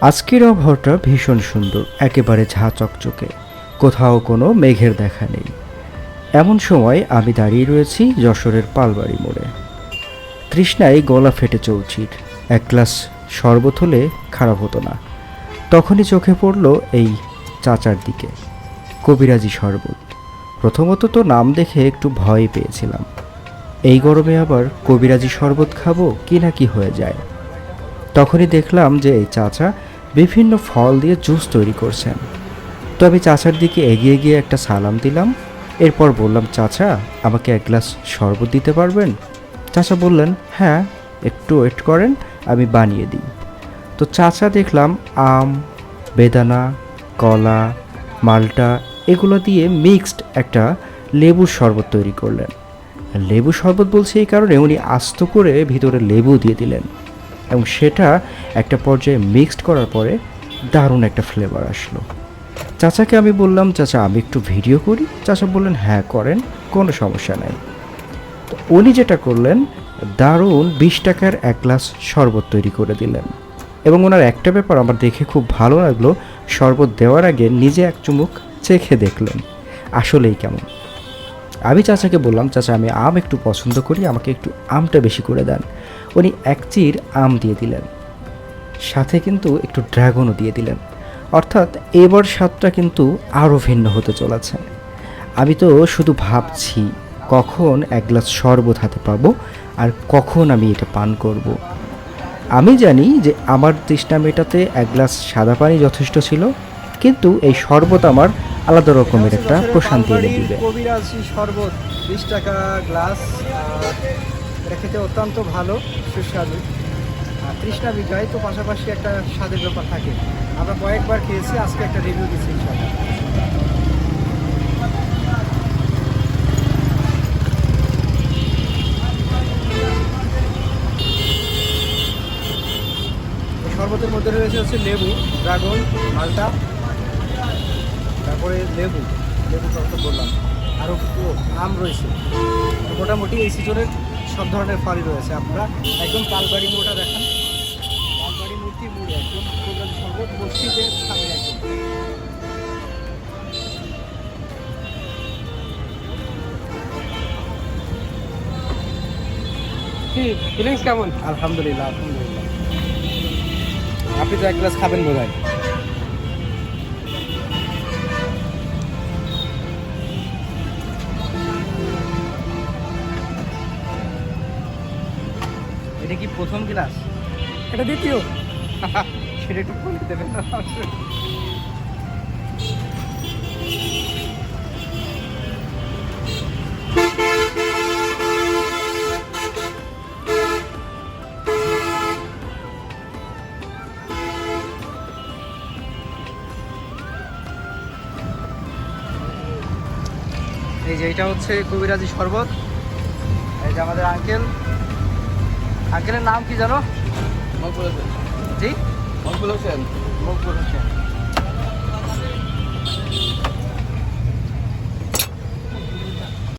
আজকের আবহাওয়াটা ভীষণ সুন্দর, একেবারে ঝা চকচকে কোথাও কোনো মেঘের দেখা নেই। এমন সময় আমি দাঁড়িয়ে রয়েছি যশোরের পালবাড়ি মোড়ে। তৃষ্ণায় গলা ফেটে চৌচির। এক গ্লাস শরবত হলে খারাপ হতো না। তখনই চোখে পড়ল এই চাচার দিকে, কবিরাজি শরবত। প্রথমত তো নাম দেখে একটু ভয় পেয়েছিলাম। এই গরমে আবার কবিরাজি শরবত খাব কি না কি হয়ে যায়। তখনই দেখলাম যে এই চাচা বিভিন্ন ফল দিয়ে জুস তৈরি করছেন। তো আমি চাচার দিকে এগিয়ে গিয়ে একটা সালাম দিলাম। এরপর বললাম, চাচা, আমাকে এক গ্লাস শরবত দিতে পারবেন? চাচা বললেন হ্যাঁ একটু ওয়েট করেন, আমি বানিয়ে দিই। তো চাচা দেখলাম আম, বেদানা, কলা, মালটা এগুলো দিয়ে মিক্সড একটা লেবুর শরবত তৈরি করলেন। লেবু শরবত বলছে এই কারণে উনি আস্ত করে ভিতরে লেবু দিয়ে দিলেন। এবং সেটা একটা পর্যায়ে মিক্সড করার পরে দারুণ একটা ফ্লেভার আসলো। চাচাকে আমি বললাম, চাচা, আমি একটু ভিডিও করি। চাচা বললেন হ্যাঁ করেন, কোনো সমস্যা নাই। তো উনি যেটা করলেন, দারুণ বিশ টাকার এক গ্লাস শরবত তৈরি করে দিলেন। এবং ওনার একটা ব্যাপার আমার দেখে খুব ভালো লাগল, শরবত দেওয়ার আগে নিজে এক চুমুক চেখে দেখলেন, আসলেই কেমন। আমি চাচাকে বললাম, চাচা, আমি আম একটু পছন্দ করি, আমাকে একটু আমটা বেশি করে দেন। উনি এক চির আম দিয়ে দিলেন। সাথে কিন্তু একটু ড্রাগনও দিয়ে দিলেন। অর্থাৎ এবার স্বাদটা কিন্তু আরও ভিন্ন হতে চলেছে। আমি তো শুধু ভাবছি, কখন এক গ্লাস শরবত হাতে পাবো আর কখন আমি এটা পান করব। আমি জানি যে আমার তৃষ্ণা মেটাতে এক গ্লাস সাদা পানি যথেষ্ট ছিল, কিন্তু এই শরবত আমার আলাদা রকমের একটা প্রশান্তি এনে দিবে। কবিরাজি শরবত, বিশ টাকা গ্লাস এটা খেতে অত্যন্ত ভালো, সুস্বাদু। আর তৃষ্ণা বিজয়, তো পাশাপাশি একটা স্বাদের ব্যাপার থাকে। আমরা কয়েকবার খেয়েছি, আজকে একটা রিভিউ দিচ্ছি শরবতের মধ্যে রয়েছে হচ্ছে লেবু, ড্রাগন, মালটা। তারপরে লেবু লেবু তো বললাম। আরও আম রয়েছে। মোটামুটি এই সিজনের সব ধরনের ফলই রয়েছে। আপনারা একদম কালবাড়ি মোড়টা দেখান। কালবাড়ি মূর্তি মুড়ে একদম মসজিদের সামনে একদম। ফিলিংস কেমন? আলহামদুলিল্লাহ আলহামদুলিল্লাহ। আপনি তো এক গ্লাস খাবেন বোধ হয় কি প্রথম গ্লাস এটা দ্বিতীয়। সেটা একটু বলে দেবেন না। এই যে এটা হচ্ছে কবিরাজি শরবত। এই যে আমাদের আঙ্কেল আঙ্কেলের নাম কি জানো? মকবুল হোসেন। জি? মকবুল হোসেন। মকবুল হোসেন।